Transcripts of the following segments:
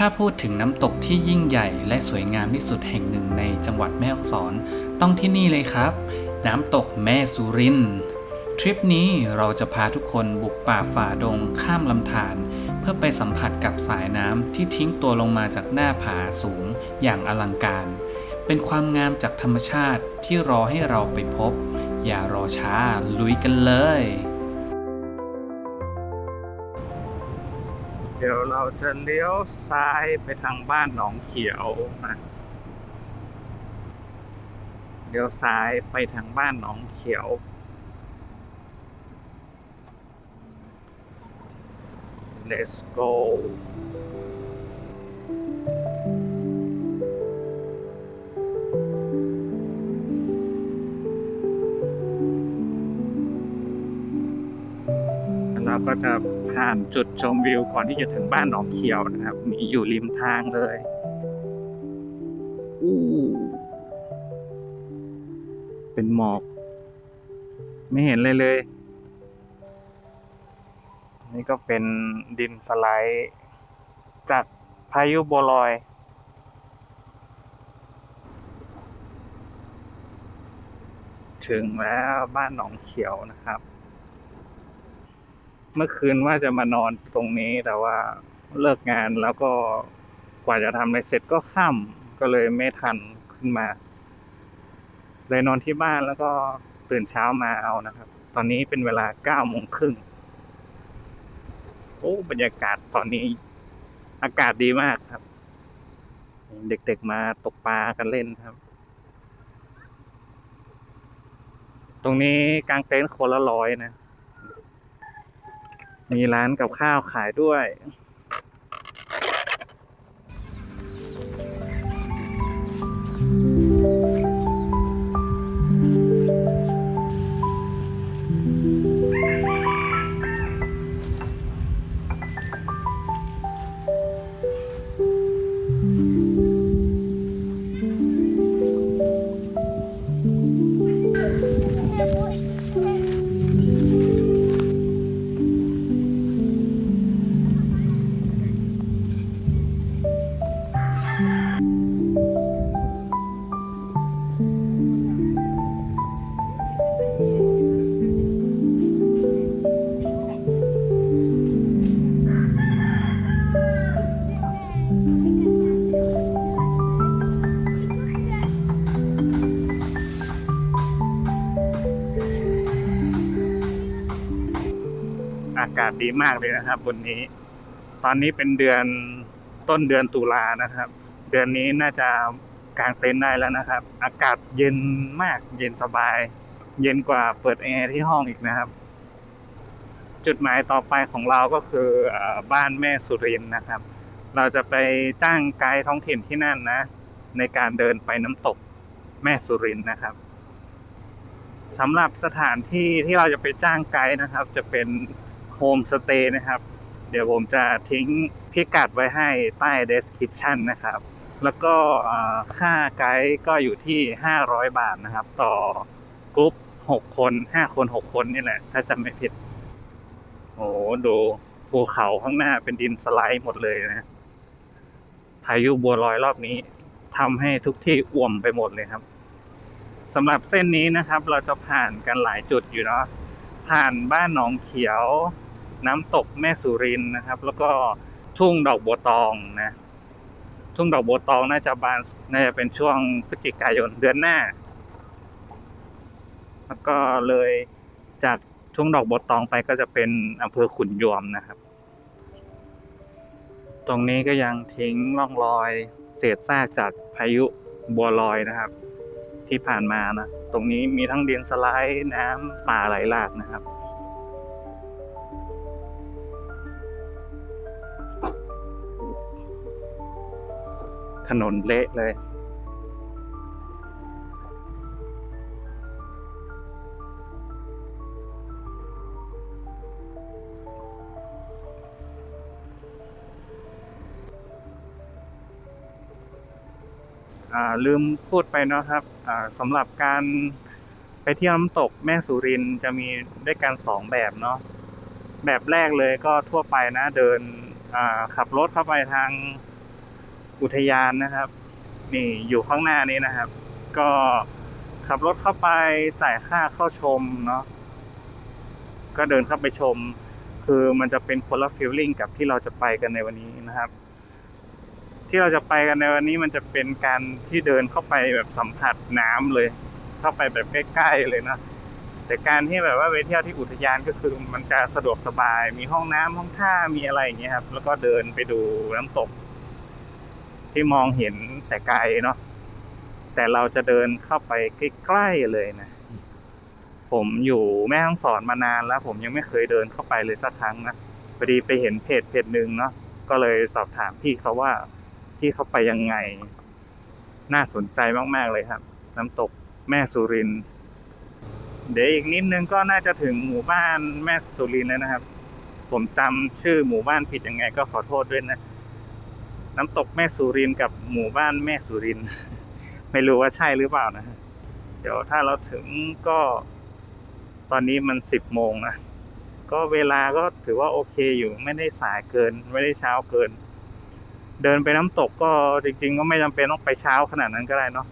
ถ้าพูดถึงน้ำตกที่ยิ่งใหญ่และสวยงามที่สุดแห่งหนึ่งในจังหวัดแม่ฮ่องสอน ต้องที่นี่เลยครับ น้ำตกแม่สุรินทร์ทริปนี้เราจะพาทุกคนบุกป่าฝ่าดงข้ามลำธารเพื่อไปสัมผัสกับสายน้ำที่ทิ้งตัวลงมาจากหน้าผาสูงอย่างอลังการ เป็นความงามจากธรรมชาติที่รอให้เราไปพบ อย่ารอช้าลุยกันเลย เดี๋ยวเราจะเลี้ยวซ้ายไปทางบ้านหนองเขียวนะเลี้ยวซ้ายไปทางบ้านหนองเขียว let's go เราก็จะ ผ่านจุดชมวิวก่อนที่จะถึงบ้านหนองเขียวนะครับ มีอยู่ริมทางเลยอู้เป็นหมอก ไม่เห็นเลยเลย นี่ก็เป็นดินสไลด์จากพายุโบลอยถึงแล้วบ้านหนองเขียวนะครับ เมื่อคืนว่าจะมานอนตรงนี้แต่ว่าเลิกงานแล้วก็กว่าจะทำอะไรเสร็จก็ค่ำก็เลยไม่ทันขึ้นมา เลยนอนที่บ้านแล้วก็ตื่นเช้ามาเอานะครับ ตอนนี้เป็นเวลาเก้าโมงครึ่งโอ้บรรยากาศตอนนี้อากาศดีมากครับ เด็กๆมาตกปลากันเล่นครับ ตรงนี้กางเต็นท์คนละร้อยนะ มีร้านกับข้าวขายด้วย ดีมากเลยนะครับบนนี้ ตอนนี้เป็นเดือนต้นเดือนตุลานะครับ เดือนนี้น่าจะกางเต็นท์ได้แล้วนะครับ อากาศเย็นมากเย็นสบาย เย็นกว่าเปิดแอร์ที่ห้องอีกนะครับ จุดหมายต่อไปของเราก็คือบ้านแม่สุรินนะครับ เราจะไปจ้างไกด์ท้องถิ่นที่นั่นนะ ในการเดินไปน้ำตกแม่สุรินนะครับสำหรับสถานที่ที่เราจะไปจ้างไกด์นะครับ จะเป็น โฮมสเตย์นะครับ เดี๋ยวผมจะทิ้งพิกัดไว้ให้ใต้ description นะครับ แล้วก็ค่าไกด์ก็อยู่ที่ 500 บาทนะครับ ต่อกรุ๊ป6 คน 5 คน 6 คนนี่แหละ ถ้าจำไม่ผิด โอ้โหดูภูเขาข้างหน้าเป็นดินสไลด์หมดเลยนะพายุบัวลอยรอบนี้ทำให้ทุกที่อ่วมไปหมดเลยครับสำหรับเส้นนี้นะครับ เราจะผ่านกันหลายจุดอยู่เนาะผ่านบ้านหนองเขียว น้ำตกแม่สุรินนะครับ แล้วก็ทุ่งดอกบัวตองนะทุ่งดอกบัวตองน่าจะบานน่าจะเป็นช่วงพฤศจิกายนเดือนหน้า แล้วก็เลยจากทุ่งดอกบัวตองไปก็จะเป็นอำเภอขุนยวมนะครับ ตรงนี้ก็ยังทิ้งร่องรอยเศษซากจากพายุบัวลอยนะครับ ที่ผ่านมานะ ตรงนี้มีทั้งดินสไลด์น้ำป่าไหลหลากนะครับ ถนนเละเลยอ่าลืมพูดไปเนาะครับอ่าสำหรับการไปเที่ยวน้ำตกแม่สุรินจะมีด้วยกันสองแบบเนาะแบบแรกเลยก็ทั่วไปนะเดินอ่าขับรถเข้าไปทาง อุทยานนะครับ นี่อยู่ข้างหน้านี้นะครับ ก็ขับรถเข้าไปจ่ายค่าเข้าชมเนาะก็เดินเข้าไปชม คือมันจะเป็นคนละฟีลลิ่งกับที่เราจะไปกันในวันนี้นะครับ ที่เราจะไปกันในวันนี้มันจะเป็นการที่เดินเข้าไปแบบสัมผัสน้ำเลย เข้าไปแบบใกล้ๆเลยนะแต่การที่แบบว่าไปเที่ยวที่อุทยานก็คือมันจะสะดวกสบาย มีห้องน้ำห้องท่ามีอะไรอย่างเงี้ยครับ แล้วก็เดินไปดูน้ำตก ที่มองเห็นแต่ไกลเนาะแต่เราจะเดินเข้าไปใกล้ๆเลยนะ ผมอยู่แม่ฮ่องสอนมานานแล้ว ผมยังไม่เคยเดินเข้าไปเลยสักครั้งนะพอดีไปเห็นเพจเพจหนึ่งเนาะก็เลยสอบถามพี่เขาว่าพี่เขาไปยังไง น่าสนใจมากๆเลยครับ น้ำตกแม่สุรินเดี๋ยวอีกนิดนึงก็น่าจะถึงหมู่บ้านแม่สุรินแล้วนะครับ ผมจำชื่อหมู่บ้านผิดยังไงก็ขอโทษด้วยนะ น้ำตกแม่สุรินกับหมู่บ้านแม่สุริน ไม่รู้ว่าใช่หรือเปล่านะเดี๋ยวถ้าเราถึงก็ ตอนนี้มันสิบโมงนะก็เวลาก็ถือว่าโอเคอยู่ไม่ได้สายเกิน ไม่ได้เช้าเกิน เดินไปน้ำตกก็จริง ๆ ก็ไม่จำเป็นต้องไปเช้าขนาดนั้นก็ได้เนาะ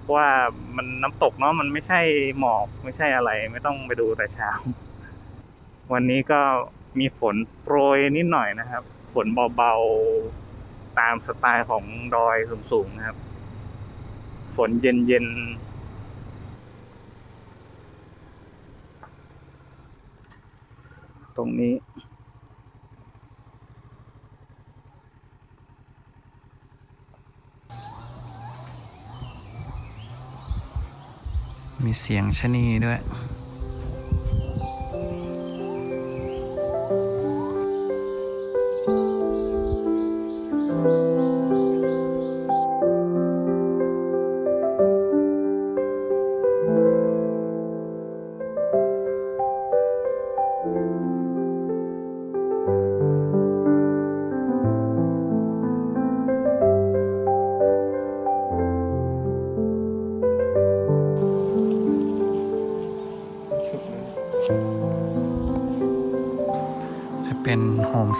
เพราะว่ามันน้ำตกเนาะมันไม่ใช่หมอกไม่ใช่อะไร ไม่ต้องไปดูแต่เช้า วันนี้ก็มีฝนโปรยนิดหน่อยนะครับ ฝนเบาๆ ตามสไตล์ของดอยสูงๆนะครับ ฝนเย็นๆตรงนี้ มีเสียงชะนีด้วย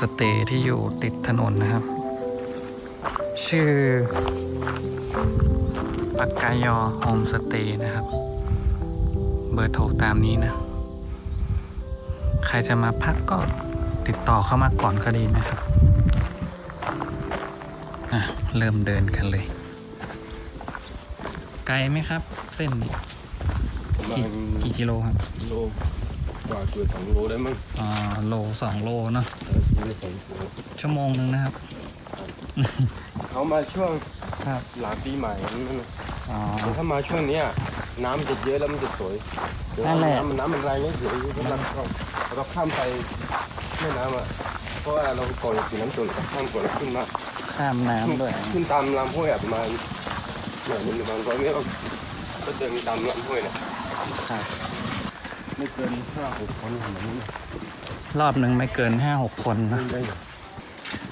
สเตย์ที่อยู่ติดถนนนะครับ ชื่อปักกายอโฮมสเตย์นะครับ เบอร์โทรตามนี้นะ ใครจะมาพักก็ติดต่อเข้ามาก่อนก็ดีนะครับอะเริ่มเดินกันเลย ไกลไหมครับ เส้นนี้ประมากี่ณกี่กิโลครับ โลกว่าเกือบสองโลได้มั้ง อ่า โลสองโลเนาะ เออกินได้สองโลชั่วโมงหนึ่งนะครับ เขามาช่วงครับหลังปีใหม่นั่นน่ะอ๋อแต่ถ้ามาช่วงเนี้ยน้ำจะเยอะแล้วมันจะสวยเดี๋ยวนั่นแหละ น้ำมันน้ำมันแรงนี่เดี๋ยวเราเราเราข้ามไปแม่น้ำอะเพราะว่าเราก่อนจะถึงน้ำตกเราข้ามก่อนขึ้นมา ข้ามน้ำด้วย ขึ้นตามลำห้วยอะประมาณหน่อยหนึงประมาณร้อยเมตรก็เดินตามลำห้วยนะครับ ไม่เกินห้าหกคนแบบนี้นะ รอบหนึ่งไม่เกินห้าหกคนนะขึ้นได้อยู่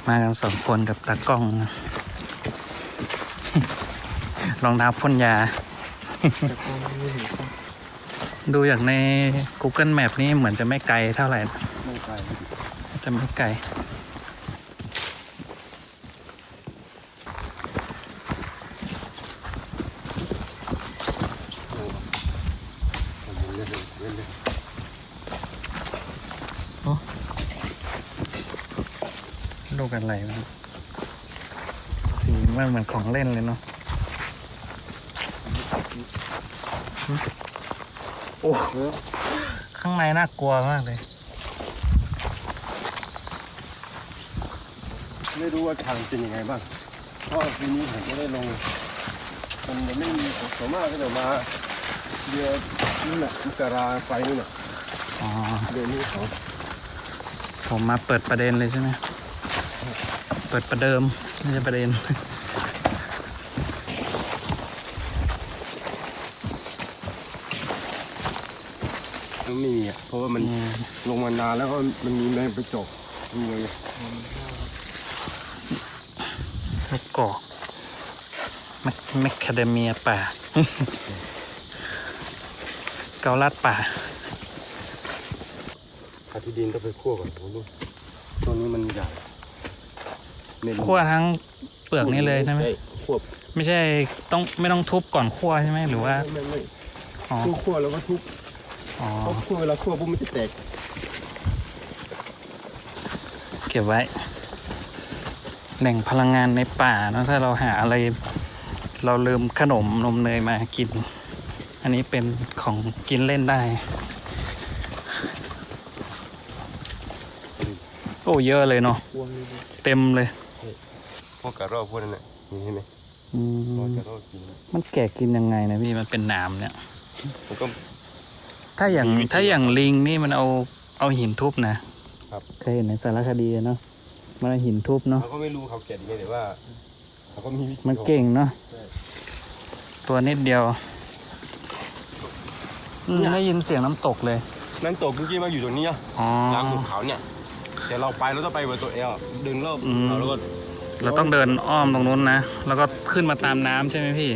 มากันสองคนกับตากล้องนะรองเท้าพ่นยา ดูอย่างใน Google Map นี่เหมือนจะไม่ไกลเท่าไหร่นะไม่ไกล จะไม่ไกล เล่นเล่นเล่น ลูกอะไรวะสีมันเหมือนของเล่นเลยเนาะโอ้ข้างในน่ากลัวมากเลย ไม่รู้ว่าทางเป็นยังไงบ้างเพราะปีนี้ผมก็ได้ลง มันยังไม่มีส่วนมากก็จะมาเดือนนี่แหละมกราไปนี่แหละเดือนนี้เขาผมมาเปิดประเด็นเลยใช่ไหม เปิดประเดิมไม่ใช่ประเด็นมันไม่มีอะเพราะว่ามันอืมลงมานานแล้วก็มันมีแมงไปจกมีไงลูกกอกแมคแมคคาเดเมียป่า เกาลัดป่าอาที่ดินต้องไปคั่วก่อนผมดูตัวนี้มันใหญ่ เม็ดขั้วทั้งเปลือกนี่เลยใช่ไหมควบไม่ใช่ต้องไม่ต้องทุบก่อนคั่วใช่ไหมหรือว่าไม่ไม่อ๋อไม่คั่วแล้วก็ทุบอ๋อเพราะคั่วเวลาคั่วปุ๊บมันจะแตก เก็บไว้ แหล่งพลังงานในป่าเนอะถ้าเราหาอะไร เราลืมขนมนมเนยมากิน อันนี้เป็นของกินเล่นได้ โอ้เยอะเลยเนาะคั่วนี่เต็มเลยพ วกกระรอกพวกนั้นน่ะนี่เห็นไหมอืพวกมกระรอกกินมันแก่กินยังไงนะพี่มันเป็นหนามเนี่ย มันก็ ถ้าอย่างถ้าอย่างลิงนี่มันเอาเอาหินทุบนะ ครับ เคยเห็นในสารคดีอะเนาะมันเอาหินทุบเนาะเราก็ไม่รู้เขาแก่ยังไงแต่ว่าเขาก็มีวิธีมันเก่งเนาะใช่ตัวนิดเดียวอืมได้ยินเสียงน้ำตกเลยนั่นตกเมื่อกี้มาอยู่ตรงนี้อะอ๋อกลางหุบเขาเนี่ยแต่เราไปเราต้องไปบนตัวเอลดึงรอบอืม เขาแล้วก็ เราต้องเดินอ้อมตรงนู้นนะ แล้วก็ขึ้นมาตามน้ำใช่ไหมพี่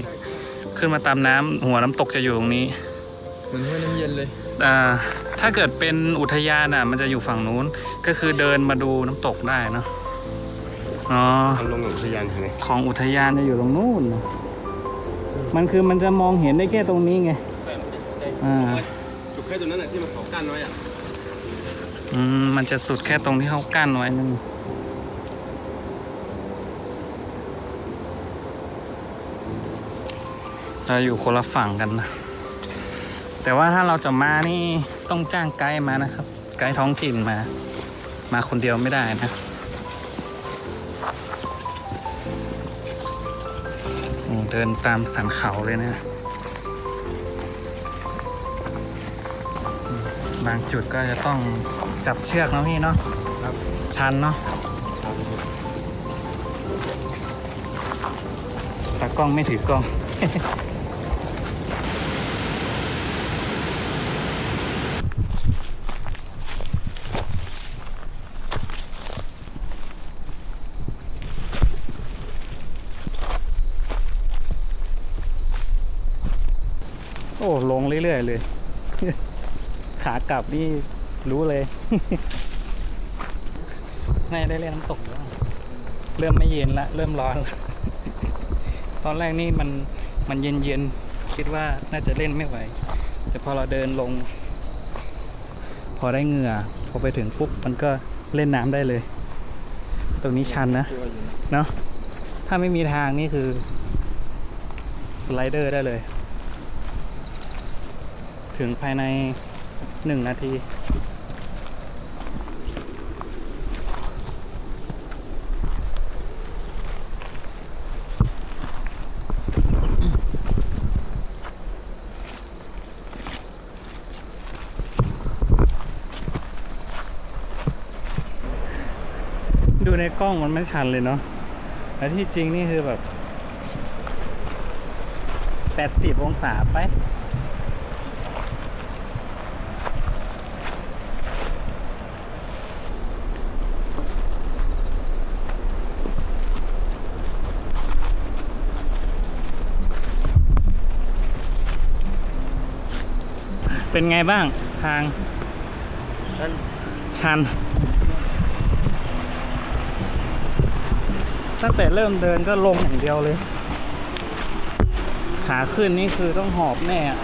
ขึ้นมาตามน้ำหัวน้ำตกจะอยู่ตรงนี้มันให้น้ำเย็นเลย อ่า ถ้าเกิดเป็นอุทยานอะ มันจะอยู่ฝั่งนู้น ก็คือเดินมาดูน้ำตกได้เนาะ อ๋อทำลงอุทยานใช่ไหมของอุทยานจะอยู่ตรงนู้นนะมันคือมันจะมองเห็นได้แค่ตรงนี้ไงอ่าจุดแค่ตรงนั้นแหละที่มันเขากั้นไว้อะอืม มันจะสุดแค่ตรงที่เขากั้นไว้นั่น เราอยู่คนละฝั่งกันนะ แต่ว่าถ้าเราจะมานี่ต้องจ้างไกด์มานะครับ ไกด์ท้องถิ่นมา มาคนเดียวไม่ได้นะเดินตามสันเขาเลยนะ บางจุดก็จะต้องจับเชือกนะพี่เนาะชันเนาะตากล้องไม่ถือกล้อง โอ้ ลงเรื่อย ๆ เลย ขา กลับนี่รู้เลยน่ได้เล่นน้ำตกแล้วเริ่มไม่เย็นละ เริ่มร้อนละตอนแรกนี่มันมันเย็นเย็นคิดว่าน่าจะเล่นไม่ไหว แต่พอเราเดินลง พอได้เหงื่อพอไปถึงปุ๊บมันก็เล่นน้ำได้เลย ตรงนี้ชันนะเนาะถ้าไม่มีทางนี่คือ สไลเดอร์ได้เลย ถึงภายใน หนึ่งนาที ดูในกล้องมันไม่ชันเลยเนาะแต่ที่จริงนี่คือแบบ 80 องศาไป เป็นไงบ้างทางชัน ตั้งแต่เริ่มเดินก็ลงอย่างเดียวเลย ขาขึ้นนี่คือต้องหอบแน่อะ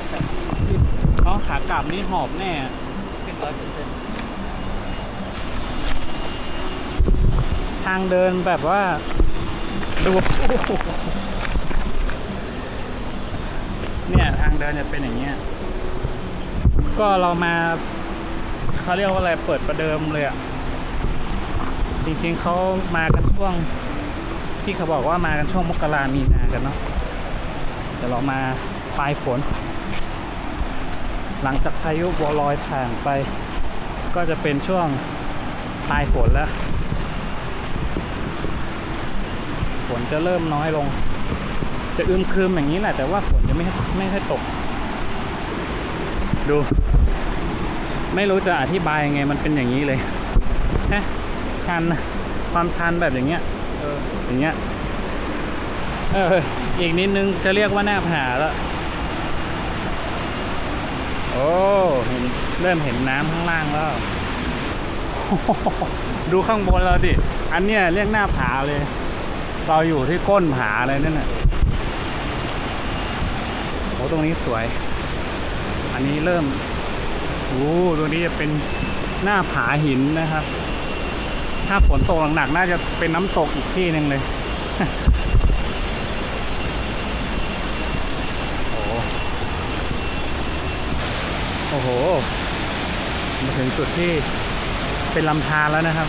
เอาขากลับนี่หอบแน่อะทางเดินแบบว่าดูเนี่ย ทางเดินจะเป็นอย่างเงี้ย ก็เรามาเขาเรียกว่าอะไรเปิดประเดิมเลยอะ่ะ จริงๆเขามากันช่วง ที่เขาบอกว่ามากันช่วงมกรามีนากันเนาะแต่เรามาปลายฝน หลังจากพายุบัวลอยผ่านไป ก็จะเป็นช่วงปลายฝนแล้ว ฝนจะเริ่มน้อยลง จะอึมครึมอย่างนี้แหละแต่ว่าฝนจะไม่ไม่ค่อยตก ดู ไม่รู้จะอธิบายยังไงมันเป็นอย่างนี้เลยฮะชันนะความชันแบบอย่างเงี้ยเอออย่างเงี้ยเอออีกนิดนึงจะเรียกว่าหน้าผาแล้วโอ้เห็นเริ่มเห็นน้ำข้างล่างแล้ว ดูข้างบนเราดิ อันเนี้ยเรียกหน้าผาเลย เราอยู่ที่ก้นผาเลยนั่นน่ะโอ้ตรงนี้สวย อันนี้เริ่ม โอ้ตรงนี้จะเป็นหน้าผาหินนะครับ ถ้าฝนตกหนักๆน่าจะเป็นน้ำตกอีกที่หนึ่งเลยโอ้โหโอ้โหมาถึงจุดที่เป็นลำธารแล้วนะครับ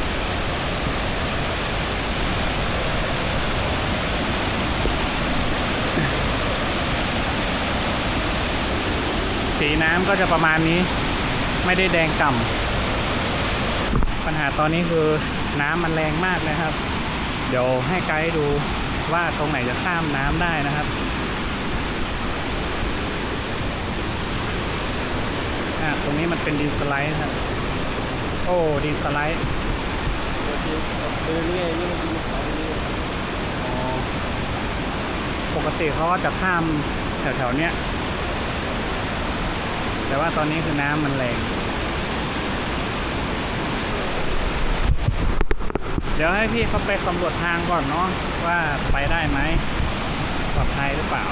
สีน้ำก็จะประมาณนี้ ไม่ได้แดงก่ำปัญหาตอนนี้คือน้ำมันแรงมากนะครับ เดี๋ยวให้ไกด์ดูว่าตรงไหนจะข้ามน้ำได้นะครับอ่าตรงนี้มันเป็นดินสไลด์ครับ โอ้ ดินสไลด์ปกติเขาก็จะข้ามแถวๆเนี้ย แต่ว่าตอนนี้คือน้ำมันแรง เดี๋ยวให้พี่เขาไปสำรวจทางก่อนเนาะว่าไปได้ไหมปลอดภัยหรือเปล่า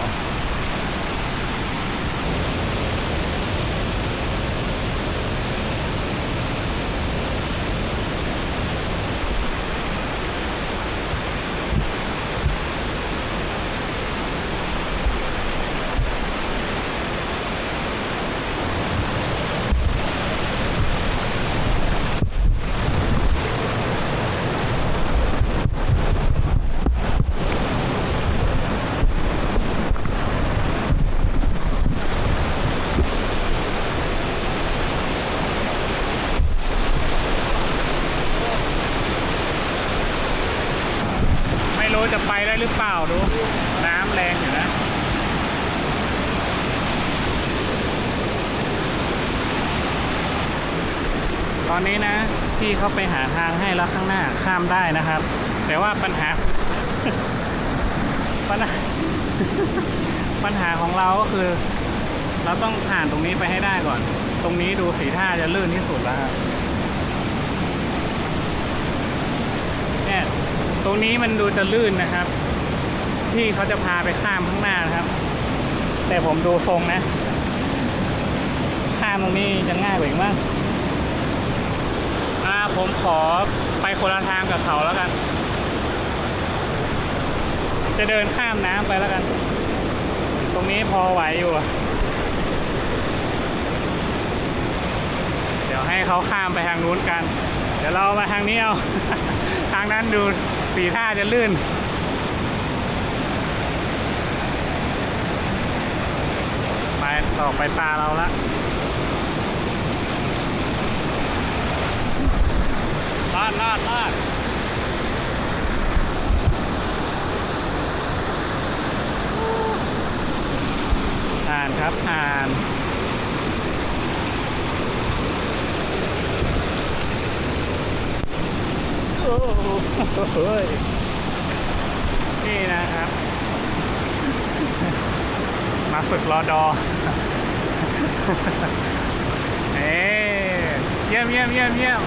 ไม่รู้จะไปได้หรือเปล่าดู น้ำแรงอยู่นะ ต อนนี้นะพี่เขาไปหาทางให้แล้วข้างหน้าข้ามได้นะครับ แต่ว่าปัญหาปัญหาปัญหาของเราก็คือ เราต้องผ่านตรงนี้ไปให้ได้ก่อน ตรงนี้ดูสีท่าจะลื่นที่สุดแล้วครับเนี่ยตรงนี้มันดูจะลื่นนะครับที่เขาจะพาไปข้ามข้างหน้านะครับ แต่ผมดูทรงนะ ข้ามตรงนี้จะง่ายกว่าอีกมั้ง ผมขอไปคนละทางกับเขาแล้วกัน จะเดินข้ามน้ำไปแล้วกัน ตรงนี้พอไหวอยู่ เดี๋ยวให้เขาข้ามไปทางนู้นกัน เดี๋ยวเรามาทางนี้เอา ทางนั้นดูสีท่าจะลื่นไปต่อไปตาเราละาดลาดลาดผ่านครับผ่านโอ้โหนี่นะครับ มาฝึกรอดอเอ้เยี่ยมเยี่ยมเยี่ยมเยี่ยม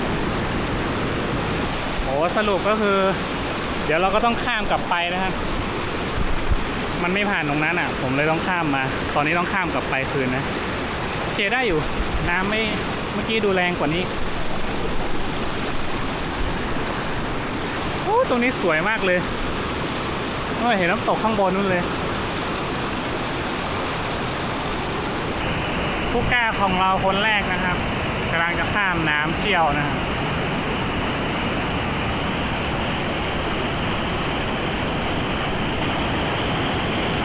โอ้สรุปก็คือ เดี๋ยวเราก็ต้องข้ามกลับไปนะครับ มันไม่ผ่านตรงนั้นอะ ผมเลยต้องข้ามมา ตอนนี้ต้องข้ามกลับไปคืนนะโอเคได้อยู่ น้ำไม่เมื่อกี้ดูแรงกว่านี้โอ้ตรงนี้สวยมากเลยโอ้ยเห็นน้ำตกข้างบนนู้นเลยผู้กล้าของเราคนแรกนะครับกำลังจะข้ามน้ำเชี่ยวนะครับ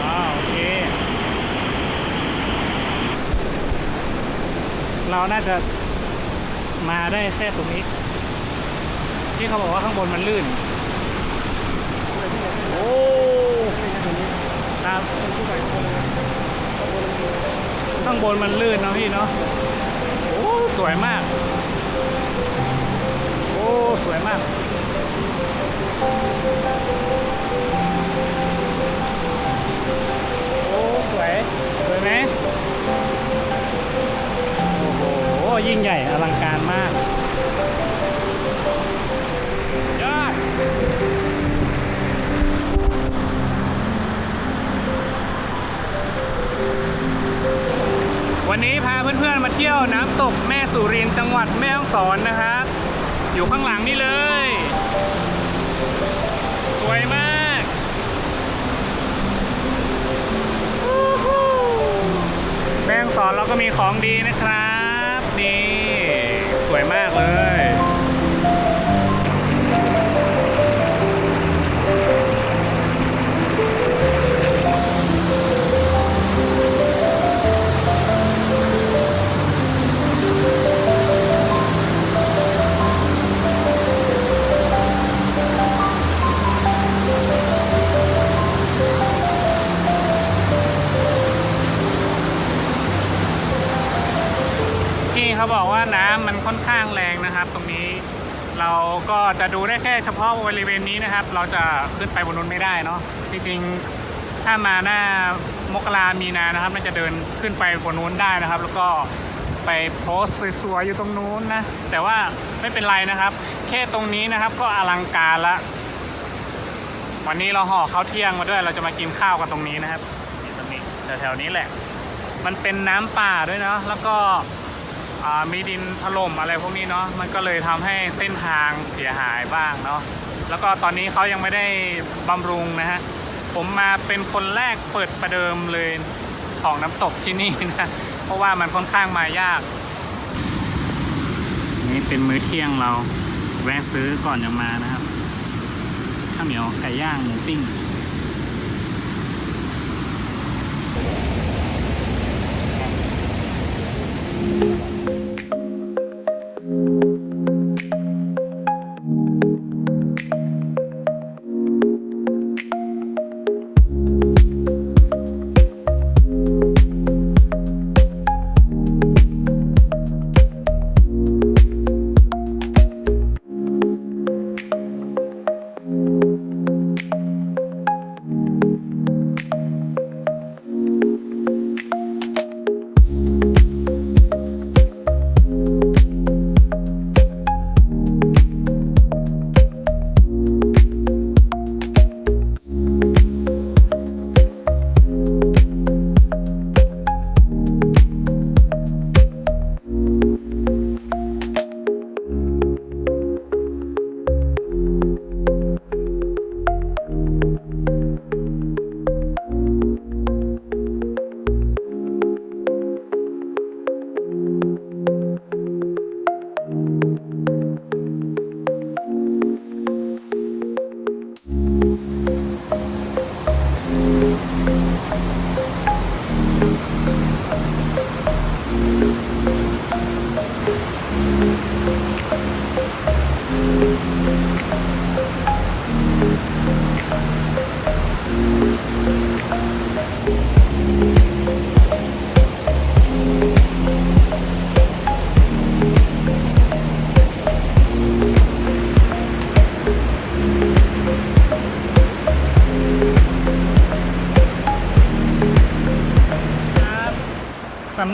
อ่าโอเค เราน่าจะมาได้แค่ตรงนี้ ที่เขาบอกว่าข้างบนมันลื่น โอ้ครับข้างบนมันลื่นเนาะพี่เนาะโอ้สวยมาก โอ้สวยมากโอ้สวยสวยไหม ยิ่งใหญ่อลังการมากยอดวันนี้พาเพื่อนๆมาเที่ยวน้ำตกแม่สุรินจังหวัดแม่ฮ่องสอนนะครับ อยู่ข้างหลังนี่เลย สวยมากแม่งสอนเราก็มีของดีนะครับ นี่ สวยมากเลย ค่อนข้างแรงนะครับ ตรงนี้เราก็จะดูได้แค่เฉพาะบริเวณนี้นะครับ เราจะขึ้นไปบนนู้นไม่ได้เนาะจริงๆถ้ามาหน้ามกรามีนานะครับน่าจะเดินขึ้นไปบนนู้นได้นะครับ แล้วก็ไปโพสสวยๆอยู่ตรงนู้นนะ แต่ว่าไม่เป็นไรนะครับ แค่ตรงนี้นะครับก็อลังการละ วันนี้เราห่อข้าวเที่ยงมาด้วย เราจะมากินข้าวกันตรงนี้นะครับตรงนี้แถวๆนี้แหละ มันเป็นน้ำป่าด้วยเนาะแล้วก็ มีดินถล่มอะไรพวกนี้เนาะมันก็เลยทำให้เส้นทางเสียหายบ้างเนาะแล้วก็ตอนนี้เขายังไม่ได้บำรุงนะฮะผมมาเป็นคนแรกเปิดประเดิมเลยของน้ำตกที่นี่นะเพราะว่ามันค่อนข้างมายาก นี่เป็นมื้อเที่ยงเราแวะซื้อก่อนจะมานะครับข้าวเหนียวไก่ย่างหมูปิ้ง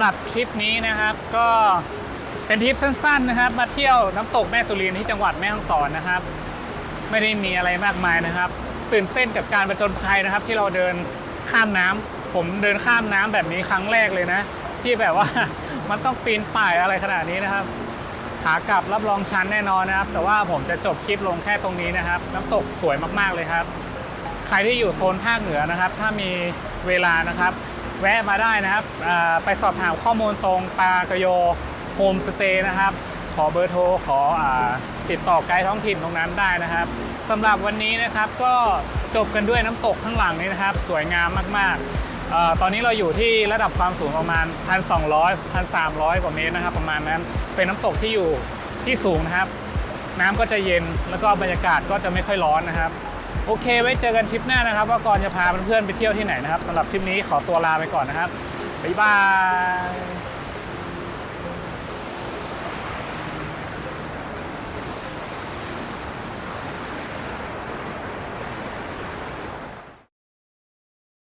หรับคลิปนี้นะครับ ก็เป็นทริปสั้น ๆนะครับ มาเที่ยวน้ำตกแม่สุรินที่จังหวัดแม่ฮ่องสอนนะครับ ไม่ได้มีอะไรมากมายนะครับ ตื่นเต้นกับการประจนภัยนะครับ ที่เราเดินข้ามน้ำผมเดินข้ามน้ำแบบนี้ครั้งแรกเลยนะ ที่แบบว่ามันต้องปีนป่ายอะไรขนาดนี้นะครับขากลับรับรองชั้นแน่นอนนะครับ แต่ว่าผมจะจบคลิปลงแค่ตรงนี้นะครับ น้ำตกสวยมากๆเลยครับ ใครที่อยู่โซนภาคเหนือนะครับ ถ้ามีเวลานะครับ แวะมาได้นะครับ ไปสอบถามข้อมูลตรงปากโยโฮมสเตย์นะครับ ขอเบอร์โทร ขออติดต่อไกด์ท้องถิ่นตรงนั้นได้นะครับสำหรับวันนี้นะครับก็จบกันด้วยน้ำตกข้างหลังนี้นะครับ สวยงามมากๆ ตอนนี้เราอยู่ที่ระดับความสูงประมาณ 1,200 1,300 กว่าเมตรนะครับ ประมาณนั้นเป็นน้ำตกที่อยู่ที่สูงนะครับ น้ำก็จะเย็นแล้วก็บรรยากาศก็จะไม่ค่อยร้อนนะครับ โอเค ไว้เจอกันทริปหน้านะครับ ว่าก่อนจะพาเพื่อนๆไปเที่ยวที่ไหนนะครับสำหรับทริปนี้ขอตัวลาไปก่อนนะครับบ๊ายบาย